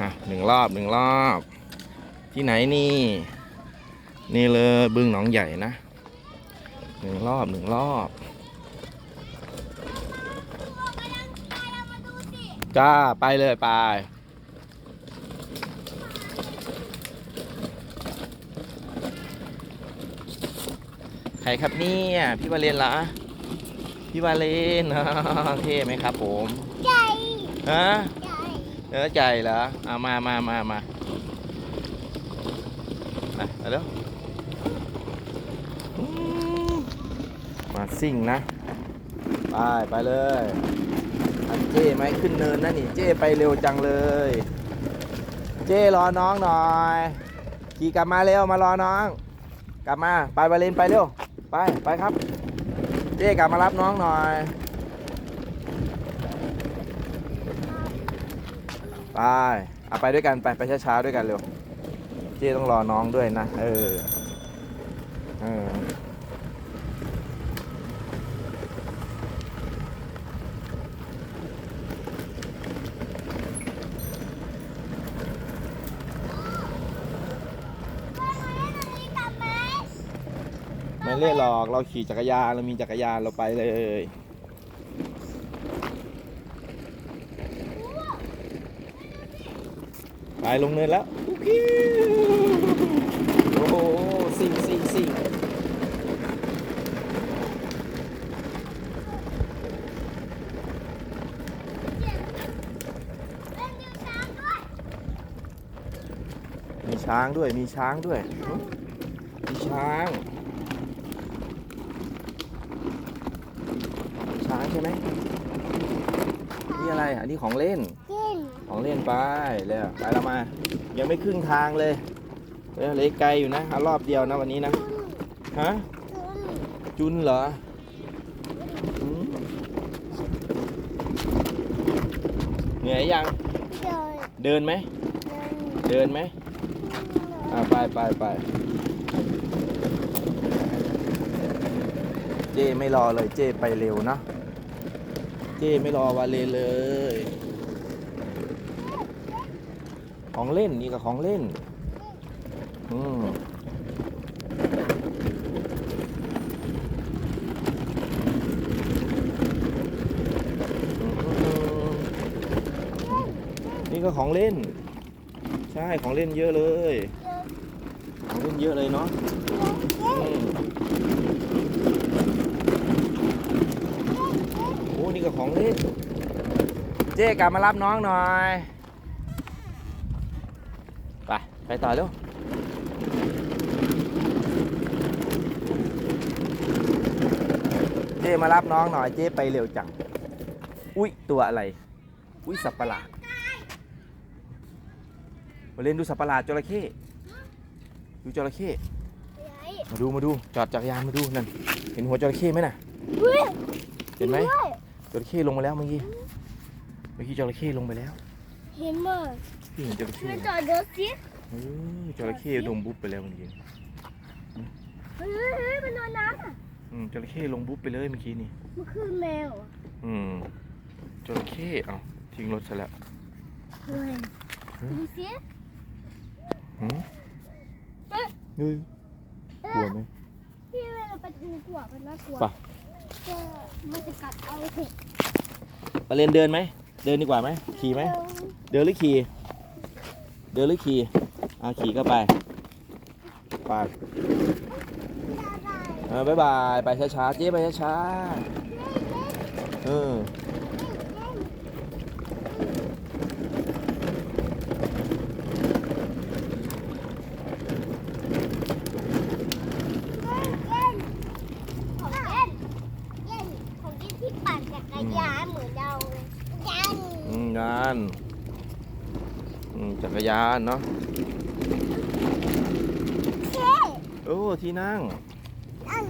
อะหนึ่งรอบหนึ่งรอบ ที่ไหนนี่ นี่เลยบึงหนองใหญ่นะหนึ่งรอบหนึ่งรอบจ้าไปเลยไปใครครับเนี่ยพี่วาเลนเหรอพี่วาเลนอ่าเท่ไหมครับผมใจฮะใจ เออใจเหรออามามามามามาเอาเร็วอืมมาซิ่งนะ ไป ไปเลยอันเจ้ไหมขึ้นเนินนะนี่ เจ้ไปเร็วจังเลย เจ้รอน้องหน่อย ขี่กลับมาเร็วมารอน้อง กลับมา ไปบาเลนไปเร็ว ไป ไปครับ เจ้กลับมารับน้องหน่อย ไปเอาไปด้วยกันไปไปช้าๆด้วยกันเร็วเจ้ต้องรอน้องด้วยนะ เออเออกลับไหมไม่เล่นหรอก เราขี่จักรยาน เรามีจักรยานเราไปเลย ไปลงเนินแล้ว โอ้โหซิ่งซิ่งซิ่งเล่นดิวช้างด้วยมีช้างด้วย มีช้างด้วย มีช้างช้างใช่ไหม นี่อะไรอะนี่ของเล่นกินของเล่นไปเลยไปเรามา ยังไม่ครึ่งทางเลยเออเหลยไกลอยู่นะเอารอบเดียวนะวันนี้นะฮะจุนจุนเหรออืมเหนื่อยยังเดินเดินไหมเดินเดินไหมอ่าไปไปไปเจ้ไม่รอเลยเจ้ไปเร็วนะ เจ้ไม่รอวาเลนเลย ของเล่นนี่ก็ของเล่น อืมนี่ก็ของเล่น ใช่ของเล่นเยอะเลย ของเล่นเยอะเลยเนาะอืมโอ้นี่ก็ของเล่นเจ๊กลับมารับน้องหน่อย ไป ไปต่อเร็วเจ๊มารับน้องหน่อย เจ๊ไปเร็วจัง อุ้ยตัวอะไร อุ้ยสับประหลาดมาเล่นดูสับประหลาดจระเข้ ดูจระเข้ไหนมาดูมาดู จอดจักรยานมาดูนั่น เห็นหัวจระเข้ไหมน่ะเฮ้ยเห็นไหมด้วยจ ระเข้ลงมาแล้วเมื่อกี้ เมื่อกี้จระเข้ลงไปแล้ว เห็นมั้ยพี่เห็นจระเข้มันไหมจอดเดี๋ยวสิเออจระเข้ลงบุ๊บไปแล้วเมื่อกี้เฮ้ยเฮ้ยเฮ้ยมันนอนน้ำอะอืมจระเข้ลงบุ๊บไปเลยเมื่อกี้นี่ มันคือแมวอะอืมจระเข้เอาทิ้งรถซะแล้วเฮ้ยดูสิหืมเอ๊ะเฮ้ยกลัวไหมพี่เวลาไปดูกว่ามันน่ากลัวไปก็ มันจะกัดเอาเห็ดมาเล่นเดินไหม เดินดีกว่าไหม ขี่ไหม เดินหรือขี่ เดินหรือขี่อาขี่ก็ไป ไปเออบายบาย ไปช้าๆ เจ๊ไปช้าๆ เออ ของเล่นเล่นของเล่นที่ปั่นจักรยานเหมือนเราเลยยัน อืมงานอืม จักรยานเนาะเท่โอ้ที่นั่งอัน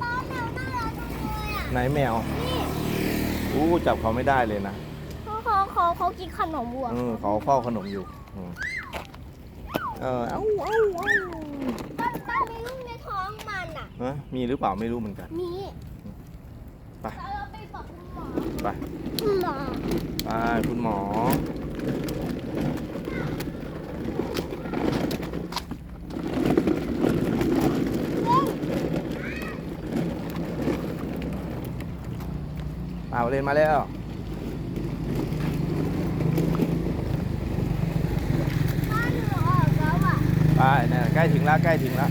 ป้าแมวน่ารักจังเลยอะไหนแมวนี่อู้จับเขาไม่ได้เลยนะเขาเขาเขาเขากินขนมวัวเออเขาเฝ้าขนมอยู่อืมเออเอ้าเอ้าเอ้ามันมันมีลูกในท้องมันอะฮะมีหรือเปล่าไม่รู้เหมือนกัน มีไปเรา ไปคุณหมอไปคุณหมอไปคุณหมอ เอาเล่นมาแล้วบ้านหนูออกแล้วอะไปเนี่ยใกล้ถึงแล้วใกล้ถึงแล้ว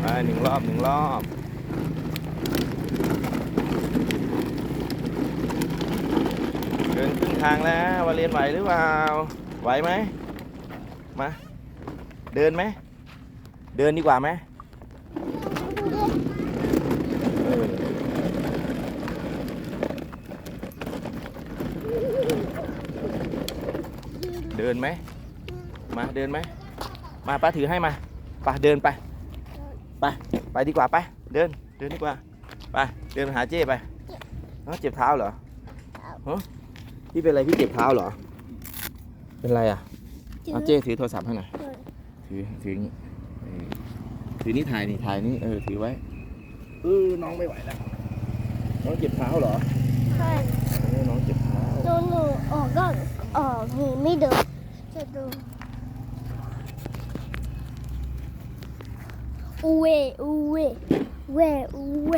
ไปหนึ่งรอบหนึ่งรอบ เดินครึ่งทางแล้ววาเรียนไหวหรือเปล่า ไหวไหมมา เดินไหม เดินดีกว่าไหมเออเดินไหม มาเดินไหม มาป้าถือให้มาไปเดินไป ไป ไปดีกว่าไป เดิน เดินดีกว่า ไป เดินไปหาเจ้ไปเอ้าเจ็บเท้าเหรอฮะ พี่เป็นอะไรพี่เจ็บเท้าเหรอ เป็นไรอะเอาเจ้ถือโทรศัพท์ให้หน่อยถือถืออย่างนี้เออถือนี่ถ่ายนี่ถ่ายนี่เออถือไว้เออน้องไม่ไหวแล้วน้องเจ็บเท้าเหรอใช่เออน้องเจ็บเท้าหนูหนูออกก็ออกนี่ไม่เดินจะดูอูเวอูเวเวอูเว